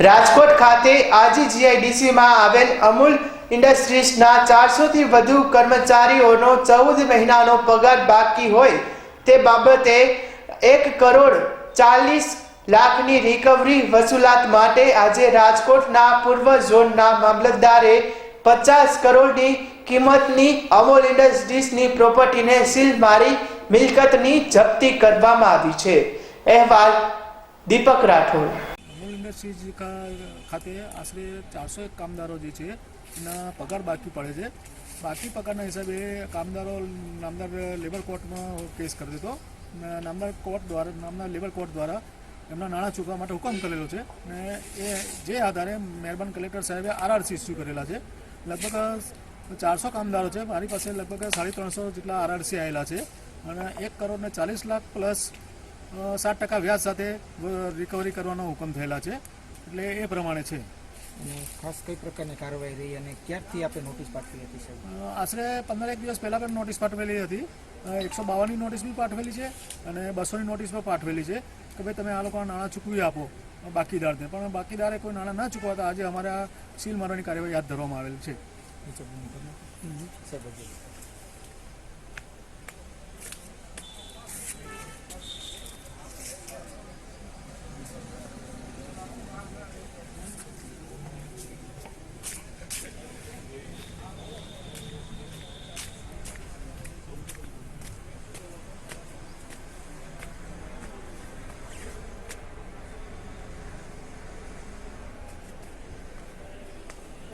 રાજકોટ ખાતે આજીજીઆઈડીસીમાં આવેલ અમૂલ ઇન્ડસ્ટ્રીઝના ચારસોથી વધુ કર્મચારીઓનો ચૌદ મહિનાનો પગાર બાકી હોય તે બાબતે એક કરોડ ચાલીસ લાખની રિકવરી વસૂલાત માટે આજે રાજકોટના પૂર્વ ઝોનના મામલતદારે પચાસ કરોડની કિંમતની અમૂલ ઇન્ડસ્ટ્રીઝની પ્રોપર્ટીને સીલ મારી મિલકતની જપ્તી કરવામાં આવી છે. અહેવાલ દીપક રાઠોડ. ઇન્ડસ્ટ્રીઝ ખાતે આશરે ચારસો એક કામદારો જે છે, એના પગાર બાકી પડે છે. બાકી પગારના હિસાબે કામદારો નામદાર લેબર કોર્ટમાં કેસ કરી દીધો નામદાર કોર્ટ દ્વારા નામના લેબર કોર્ટ દ્વારા એમના નાણાં ચૂકવા માટે હુકમ કરેલો છે. ને એ જે આધારે મહેરબાન કલેક્ટર સાહેબે આરઆરસી ઇસ્યુ કરેલા છે. લગભગ ચારસો કામદારો છે. મારી પાસે લગભગ સાડી ત્રણસો જેટલા આરઆરસી આવેલા છે. અને એક કરોડ ને ચાલીસ લાખ પ્લસ સાત ટકા વ્યાજ સાથે રિકવરી કરવાનો હુકમ થયેલા છે. એટલે એ પ્રમાણે છે. અને ખાસ કઈ પ્રકારની કાર્યવાહી રહી અને ક્યારથી આપણે નોટિસ પાઠવી હતી સાહેબ? આશરે પંદર એક દિવસ પહેલાં પણ નોટિસ પાઠવેલી હતી. એકસો બાવનની નોટિસ બી પાઠવેલી છે અને બસોની નોટિસ પણ પાઠવેલી છે કે ભાઈ તમે આ લોકોના નાણાં ચૂકવી આપો બાકીદારને. પણ બાકીદારે કોઈ નાણાં ન ચૂકવાતા આજે અમારે સીલ મારવાની કાર્યવાહી હાથ ધરવામાં આવેલ છે.